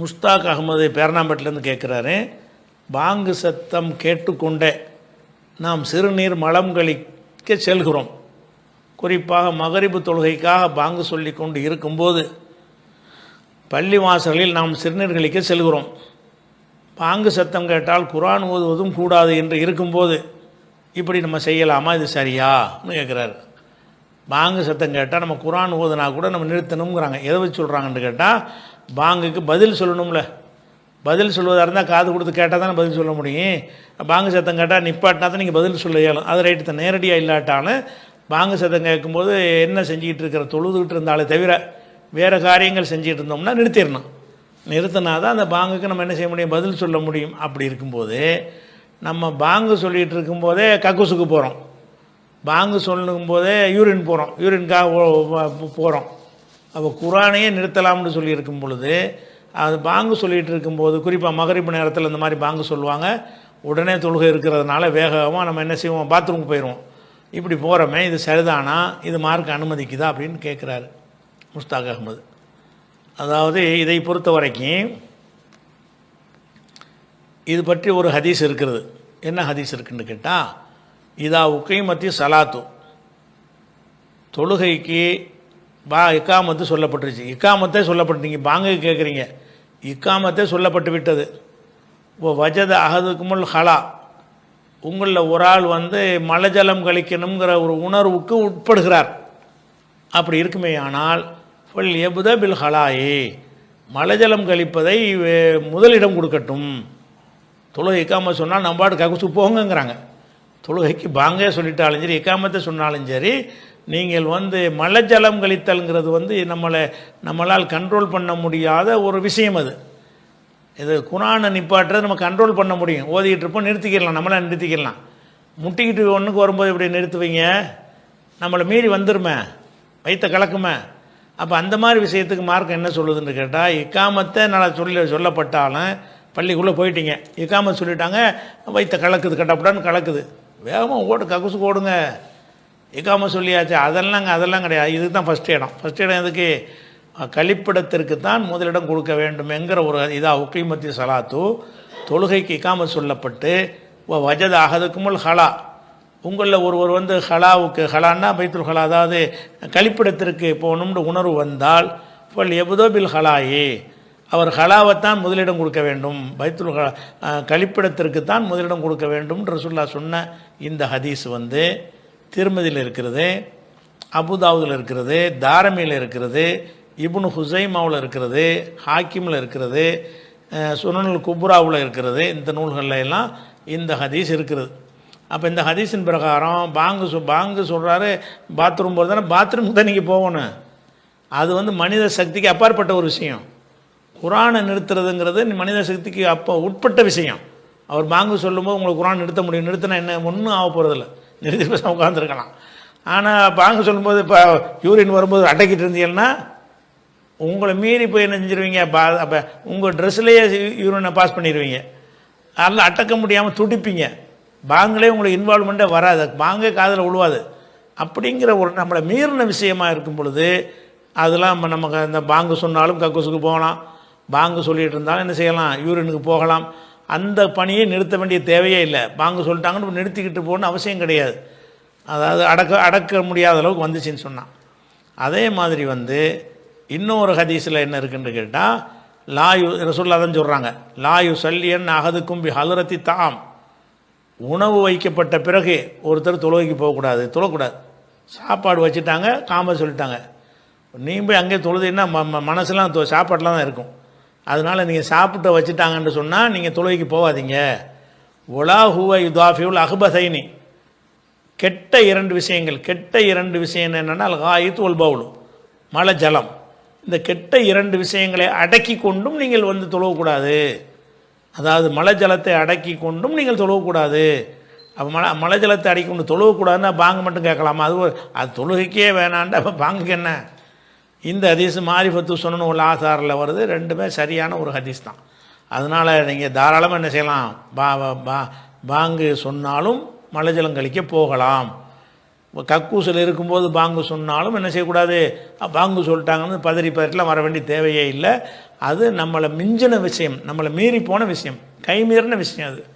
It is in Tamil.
முஸ்தாக் அகமது பேரணாம்பட்டிலேருந்து கேட்குறாரு பாங்கு சத்தம் கேட்டுக்கொண்டே நாம் சிறுநீர் மலம் கழிக்க செல்கிறோம். குறிப்பாக மகரிபு தொழுகைக்காக பாங்கு சொல்லி கொண்டு இருக்கும்போது பள்ளி வாசல்களில் நாம் சிறுநீர் கழிக்க செல்கிறோம். பாங்கு சத்தம் கேட்டால் குரான் ஓதுவதும் கூடாது என்று இருக்கும்போது இப்படி நம்ம செய்யலாமா? இது சரியான்னு கேட்குறாரு. பாங்கு சத்தம் கேட்டால் நம்ம குரான் ஓதுனா கூட நம்ம நிறுத்தணுங்கிறாங்க எதை வச்சு சொல்கிறாங்கன்னு கேட்டால் பாங்குக்கு பதில் சொல்லணும்ல. பதில் சொல்வதாக இருந்தால் காது கொடுத்து கேட்டால் தானே பதில் சொல்ல முடியும். பாங்கு சத்தம் கேட்டால் நிப்பாட்டினா தான் நீங்கள் பதில் சொல்ல இயலும். அது ரைட்டு தான். நேரடியாக இல்லாட்டாலும் பாங்கு சத்தம் கேட்கும்போது என்ன செஞ்சுக்கிட்டு இருக்கிற தொழுதுகிட்டு இருந்தாலே தவிர வேறு காரியங்கள் செஞ்சுட்டு இருந்தோம்னா நிறுத்திடணும். நிறுத்தினா தான் அந்த பாங்குக்கு நம்ம என்ன செய்ய முடியும்? பதில் சொல்ல முடியும். அப்படி இருக்கும்போது நம்ம பாங்கு சொல்லிகிட்டு இருக்கும்போதே கக்குசுக்கு போகிறோம் பாங்கு சொல்லும் போதே யூரின் போகிறோம் யூரின்காக போகிறோம் அப்போ குரானையே நிறுத்தலாம்னு சொல்லியிருக்கும் பொழுது அது பாங்கு சொல்லிகிட்டு இருக்கும்போது குறிப்பாக மகரிப்பு நேரத்தில் இந்த மாதிரி பாங்கு சொல்லுவாங்க உடனே தொழுகை இருக்கிறதுனால வேகமாக நம்ம என்ன செய்வோம் பாத்ரூமுக்கு போயிடுவோம் இப்படி போகிறோமே இது சரிதானா இது மார்க் அனுமதிக்குதா அப்படின்னு கேட்குறாரு முஸ்தாக் அகமது. அதாவது இதை பொறுத்த வரைக்கும் இது பற்றி ஒரு ஹதீஸ் இருக்கிறது என்ன ஹதீஸ் இருக்குன்னு கேட்டால் இதா உக்கைமத்தி சலாத்து. தொழுகைக்கு பா இக்காமத்து சொல்லப்பட்டுருச்சு. இக்காமத்தே சொல்லப்பட்டு நீங்கள் பாங்க கேட்குறீங்க இக்காமத்தே சொல்லப்பட்டு விட்டது. ஓ வஜத அகதுக்குமுல் ஹலா. உங்களில் ஒரு ஆள் வந்து மலஜலம் கழிக்கணுங்கிற ஒரு உணர்வுக்கு உட்படுகிறார். அப்படி இருக்குமே ஆனால் ஃபுல் எபுத பில் ஹலாயே. மலஜலம் கழிப்பதை முதலிடம் கொடுக்கட்டும். தொழுகை இக்காம சொன்னால் நம்பாடு ககுசு போங்கங்கிறாங்க. தொழுகைக்கு பாங்கே சொல்லிட்டாலும் சரி இக்காமத்தை சொன்னாலும் சரி நீங்கள் வந்து மலஜலம் கழித்தல்ங்கிறது வந்து நம்மளை நம்மளால் கண்ட்ரோல் பண்ண முடியாத ஒரு விஷயம் அது. இது குணானை நிப்பாட்டுறது நம்ம கண்ட்ரோல் பண்ண முடியும். ஓதிக்கிட்டு இருப்போம் நிறுத்திக்கிடலாம் நம்மளால் நிறுத்திக்கிடலாம். முட்டிக்கிட்டு ஒன்றுக்கு வரும்போது இப்படி நிறுத்துவீங்க? நம்மளை மீறி வந்துருமே? வைத்த கலக்குமே? அப்போ அந்த மாதிரி விஷயத்துக்கு மார்க்கம் என்ன சொல்லுதுன்னு கேட்டால் இக்காமத்தை நல்லா சொல்லி சொல்லப்பட்டாலும் பள்ளிக்குள்ளே போயிட்டீங்க. இக்காம சொல்லிட்டாங்க வைத்த கலக்குது கட்டப்படான்னு கலக்குது. வேகமாக ஓடு ககுசு ஓடுங்க. இக்காம சொல்லியாச்சு. அதெல்லாம் அதெல்லாம் கிடையாது. இதுக்கு தான் ஃபஸ்ட் இடம். ஃபஸ்ட் இடம் எதுக்கு? கழிப்பிடத்திற்கு தான் முதலிடம் கொடுக்க வேண்டும் என்கிற ஒரு இதாக உக்கிமத்தி சலாத்து. தொழுகைக்கு இக்காமல் சொல்லப்பட்டு வ- வஜத அகதுக்குமுல் ஹலா. உங்களில் ஒருவர் வந்து ஹலாவுக்கு ஹலான்னா பைத்துல் ஹலா அதாவது கழிப்பிடத்திற்கு போகணும்னு உணர்வு வந்தால் ஃபல் எபுதோ பில் ஹலாயே. அவர் ஹலாவைத்தான் முதலிடம் கொடுக்க வேண்டும். பைத்துல் ஹலா கழிப்பிடத்திற்கு தான் முதலிடம் கொடுக்க வேண்டும் ரசுல்லா சொன்ன இந்த ஹதீஸ் வந்து திருமதியில் இருக்கிறது அபுதாவுதில் இருக்கிறது தாரமியில் இருக்கிறது இபுனு ஹுசைமாவில் இருக்கிறது ஹாக்கிமில் இருக்கிறது சுனனுல் குப்ராவில் இருக்கிறது இந்த நூல்கள்ல எல்லாம் இந்த ஹதீஸ் இருக்கிறது அப்போ இந்த ஹதீஸின் பிரகாரம் பாங்கு சொ பாங்கு சொல்கிறாரு பாத்ரூம் போகிறது தானே பாத்ரூமுக்கு தான் நீங்கள் போகணும். அது வந்து மனித சக்திக்கு அப்பாற்பட்ட ஒரு விஷயம். குரானை நிறுத்துறதுங்கிறது மனித சக்திக்கு அப்போ உட்பட்ட விஷயம். அவர் பாங்கு சொல்லும்போது உங்களுக்கு குரான் நிறுத்த முடியும் நிறுத்தினா என்ன ஒன்றும் ஆக போகிறதில்ல நிறுத்தி பேசாமல் உட்காந்துருக்கலாம் ஆனால் பாங்கு சொல்லும்போது இப்போ யூரின் வரும்போது அடக்கிட்டு இருந்தீங்கன்னா உங்களை மீறி போய் என்ன செஞ்சிருவீங்க? பா அப்போ உங்கள் ட்ரெஸ்லேயே யூரினை பாஸ் பண்ணிடுவீங்க அதில் அடக்க முடியாமல் துடிப்பீங்க. பாங்களே உங்களுக்கு இன்வால்மெண்ட்டே வராது. பாங்கே காதில் விழுவாது அப்படிங்கிற ஒரு நம்மளை மீறின விஷயமாக இருக்கும் பொழுது அதெல்லாம் நம்ம நமக்கு அந்த பாங்கு சொன்னாலும் கக்கூசுக்கு போகலாம். பாங்கு சொல்லிகிட்டு இருந்தாலும் என்ன செய்யலாம்? யூரினுக்கு போகலாம். அந்த பணியை நிறுத்த வேண்டிய தேவையே இல்லை. பாங்க சொல்லிட்டாங்கன்னு நிறுத்திக்கிட்டு போகணும்னு அவசியம் கிடையாது. அதாவது அடக்க அடக்க முடியாத அளவுக்கு வந்துச்சுன்னு சொன்னான் அதே மாதிரி வந்து இன்னொரு ஹதீஸில் என்ன இருக்குன்னு கேட்டால் லாயு ரசூல்லா தான் சொல்கிறாங்க லாயு சல்லியன் அகதுக்கும் பி ஹலரத்தி தாம். உணவு வைக்கப்பட்ட பிறகு ஒருத்தர் தொழுகைக்கு போகக்கூடாது தொழக்கூடாது. சாப்பாடு வச்சுட்டாங்க காம சொல்லிட்டாங்க. நீ போய் அங்கேயே தொழுதுன்னா ம ம- மனசுலாம் சாப்பாடெலாம் தான் இருக்கும். அதனால் நீங்கள் சாப்பிட்டு வச்சுட்டாங்கன்னு சொன்னால் நீங்கள் தொழுகைக்கு போகாதீங்க. ஒலா ஹூவ யுதாஃபியுல் அஹ்பதைனி கெட்ட இரண்டு விஷயங்கள் கெட்ட இரண்டு விஷயம் என்னென்னா காயித்து ஒல் பவுலு மழை ஜலம். இந்த கெட்ட இரண்டு விஷயங்களை அடக்கி கொண்டும் நீங்கள் வந்து தொழக்கூடாது அதாவது மழை ஜலத்தை அடக்கி கொண்டும் நீங்கள் தொழக்கூடாது அப்போ மழை மழை ஜலத்தை அடக்கி கொண்டு தொழக்கூடாதுன்னா பாங்கு மட்டும் கேட்கலாமா? அது ஒரு- அது தொழுகைக்கே வேணான்ட்டு அப்போ பாங்குக்கு என்ன? இந்த ஹதீஸ் மாரிஃபத்து சொன்னு உள்ள ஆசாரில் வருது. ரெண்டுமே சரியான ஒரு ஹதீஸ் தான். அதனால் நீங்கள் தாராளமாக என்ன செய்யலாம்? பா பா- பா பாங்கு சொன்னாலும் மலைஜலம் கழிக்க போகலாம். கக்கூசில் இருக்கும்போது பாங்கு சொன்னாலும் என்ன செய்யக்கூடாது? பாங்கு சொல்லிட்டாங்கன்னு பதறி பதறிலாம் வர வேண்டிய தேவையே இல்லை. அது நம்மளை மிஞ்சின விஷயம் நம்மளை மீறி போன விஷயம் கை மீறின விஷயம் அது.